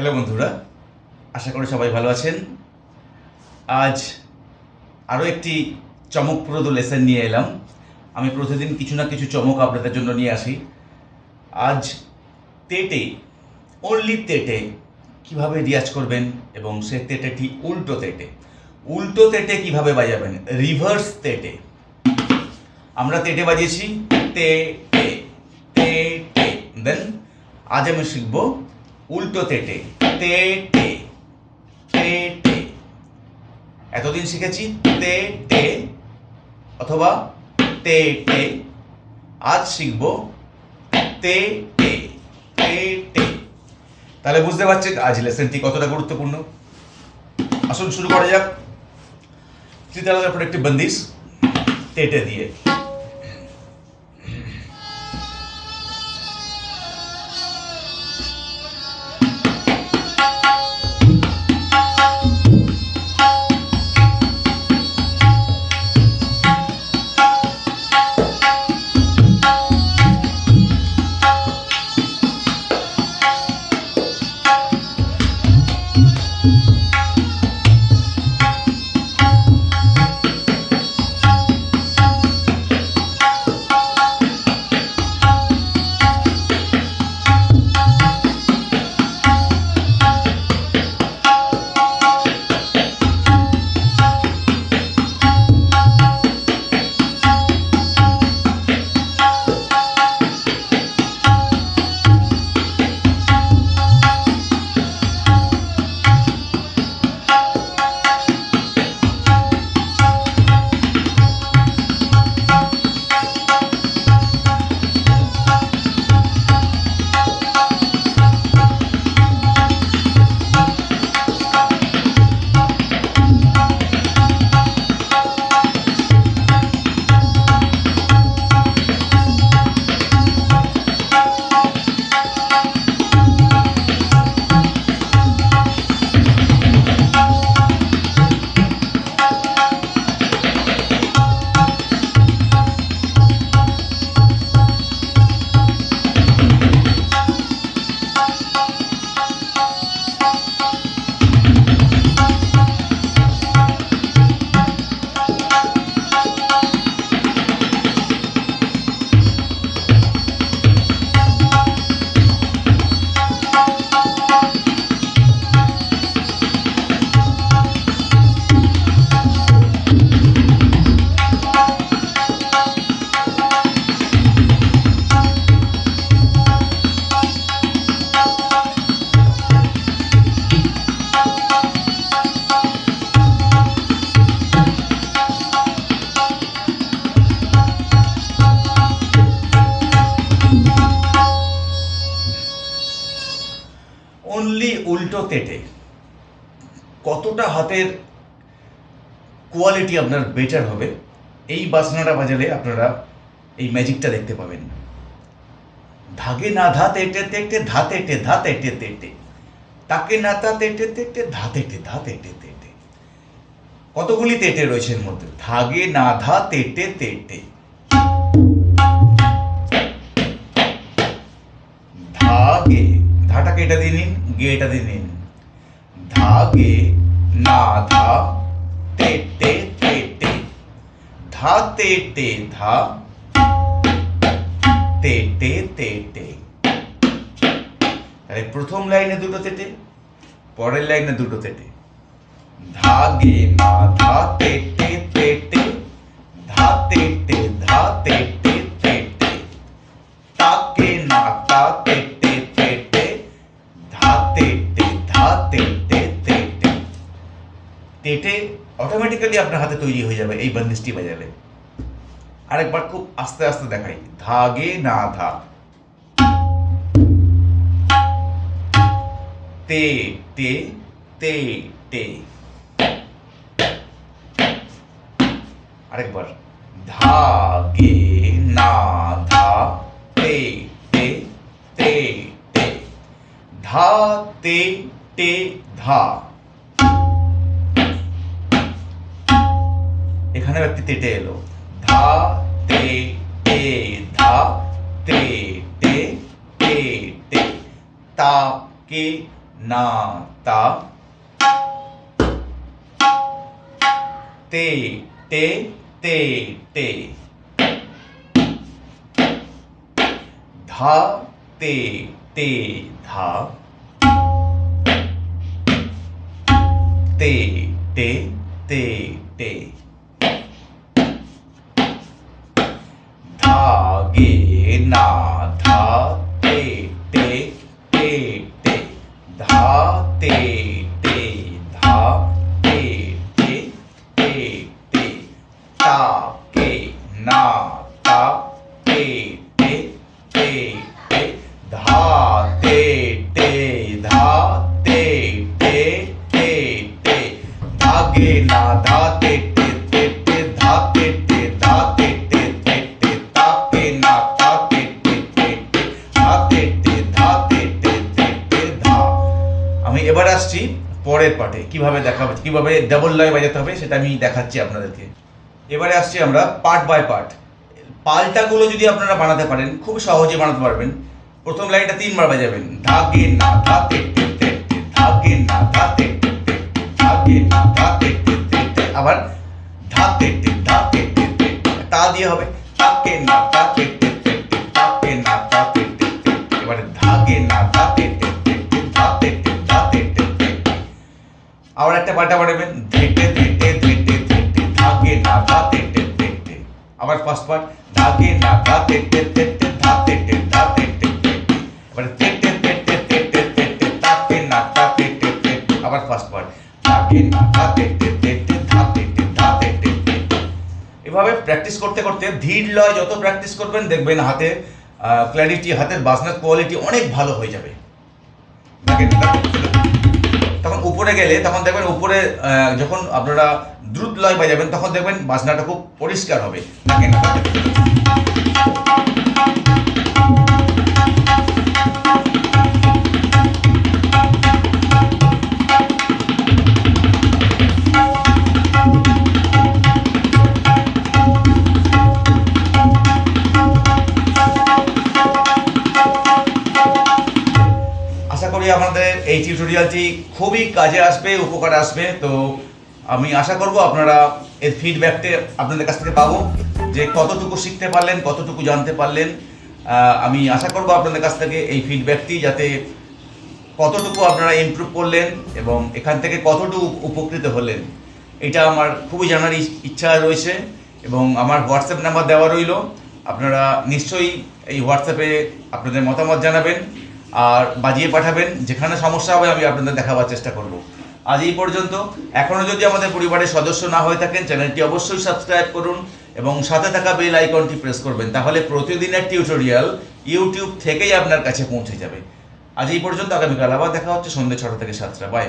Hello বন্ধুরা, আশা করি সবাই ভালো আছেন। আজ আরও একটি চমকপ্রদ লেসন নিয়ে এলাম। আমি প্রতিদিন কিছু না কিছু চমক আপনাদের জন্য নিয়ে আসি। আজ তেটে অনলি তেটে কীভাবে রিয়াজ করবেন এবং সে তেটেটি উল্টো তেটে উল্টো তেটে কীভাবে বাজাবেন? রিভার্স তেটে আমরা তেটে বাজিয়েছি তে তে টে দেন আজ আমি শিখব উল্টো তেটে তে টে তে টে এতদিন শিখেছি তে টে অথবা তে টে আজ শিখব তে টে তে টে তাহলে বুঝতে পারছেন আজ লেসনটি কতটা গুরুত্বপূর্ণ। আসুন শুরু করা যাক। উপর একটি বন্দিশ, তেটে দিয়ে। অনলি উল্টো তেটে। কতটা হাতের কোয়ালিটি আপনার বেটার হবে, এই বাসনাটা বাজালে আপনারা এই ম্যাজিকটা দেখতে পাবেন। ধাগে না ধা তেটে তেটে, ধা তেটে ধা তেটে তেটে। তাকে না তা তেটে তেটে, ধা তেটে ধা তেটে তেটে। কতগুলি তেটে রয়েছে এর মধ্যে? ধাগে না ধা তেটে তেটে। ধাগে, ধাটাকে এটা দিয়ে নিন। গে এটা দিয়ে নিন ধাগে না ধা তে তে তে তে ধা তে তে ধা তে তে তে তে তাহলে প্রথম লাইনে দুটো তেটে পরের লাইনে দুটো তেটে ধাগে না ধা তে তে তে তে ধা তে তে ধা তে তে তে তে তাকে না তা তেটে অটোমেটিক্যালি আপনার হাতে তৈরি হয়ে যাবে এই বন্দিশটি বাজালে। আরেকবার খুব আস্তে আস্তে দেখাই। ধাগে না ধা। তে টে তে টে আরেকবার। ধাগে না ধা। তে টে তে টে ধা তে টে ধা। এখানেও একটি তেটে এলো। ধা, তে টে ধা, তে টে তে টে তা, কে, না, তা। তে টে তে টে ধা, তে তে, ধা। তে টে তে টে এবার আসছি পরের পার্টে কীভাবে দেখাবো কীভাবে ডাবল লয় বাজাতে হবে সেটা আমি দেখাচ্ছি আপনাদেরকে এবারে আসছি আমরা পার্ট বাই পার্ট পাল্টাগুলো যদি আপনারা বানাতে পারেন খুব সহজে বানাতে পারবেন প্রথম লাইনটা তিনবার বাজাবেন ধাকে না ধাতে টে না ধাতে টে না ধাতে আবার ধাতে ধাতে তা দিয়ে হবে তাকে না টে তাকে না টে এবারে ধাকে না ধাতে আবার একটা পাল্টা বানাবেন ধেটে ধেটে ধেটে ধেটে ধাগে না ধাতে টে টে টে আবার ফার্স্ট পার্ট ধাগে না ধাতে টে টে টে ধাতে টে ধাতে টে টে টে এবারে তেটে তেটে তেটে তেটে তাকে না তাতে টে টে টে আবার ফার্স্ট পার্ট ধাগে না ধাতে টে টে টে ধাতে টে ধাতে টে টে টে এভাবে প্র্যাকটিস করতে করতে ধীর লয় যত প্র্যাকটিস করবেন, দেখবেন হাতে ক্ল্যারিটি হাতের বাজনার কোয়ালিটি অনেক ভালো হয়ে যাবে। উপরে গেলে তখন দেখবেন উপরে যখন আপনারা দ্রুত লয় বাজাবেন, তখন দেখবেন বাজনাটা খুব পরিষ্কার হবে। এই টিউটোরিয়ালটি খুবই কাজে আসবে, উপকারে আসবে। তো আমি আশা করব আপনারা এর ফিডব্যাকটা আপনাদের কাছ থেকে পাবো যে কতটুকু শিখতে পারলেন, কতটুকু জানতে পারলেন। আমি আশা করব আপনাদের কাছ থেকে এই ফিডব্যাকটি যাতে কতটুকু আপনারা ইমপ্রুভ করলেন এবং এখান থেকে কতটুকু উপকৃত হলেন। এটা আমার খুবই জানার ইচ- ইচ্ছা রয়েছে এবং আমার হোয়াটসঅ্যাপ নাম্বার দেওয়া রইল। আপনারা নিশ্চয়ই এই হোয়াটসঅ্যাপে আপনাদের মতামত জানাবেন। আর বাজিয়ে পাঠাবেন, যেখানে সমস্যা হবে আমি আপনাদের দেখাবার চেষ্টা করব। আজ এই পর্যন্ত। এখনও যদি আমাদের পরিবারের সদস্য না হয়ে থাকেন, চ্যানেলটি অবশ্যই সাবস্ক্রাইব করুন এবং সাথে থাকা বেল আইকনটি প্রেস করবেন, তাহলে প্রতিদিনের টিউটোরিয়াল ইউটিউব থেকেই আপনার কাছে পৌঁছে যাবে। আজ এই পর্যন্ত। আগামীকাল আবার দেখা হচ্ছে সন্ধ্যে ছটা থেকে সাতটা। বাই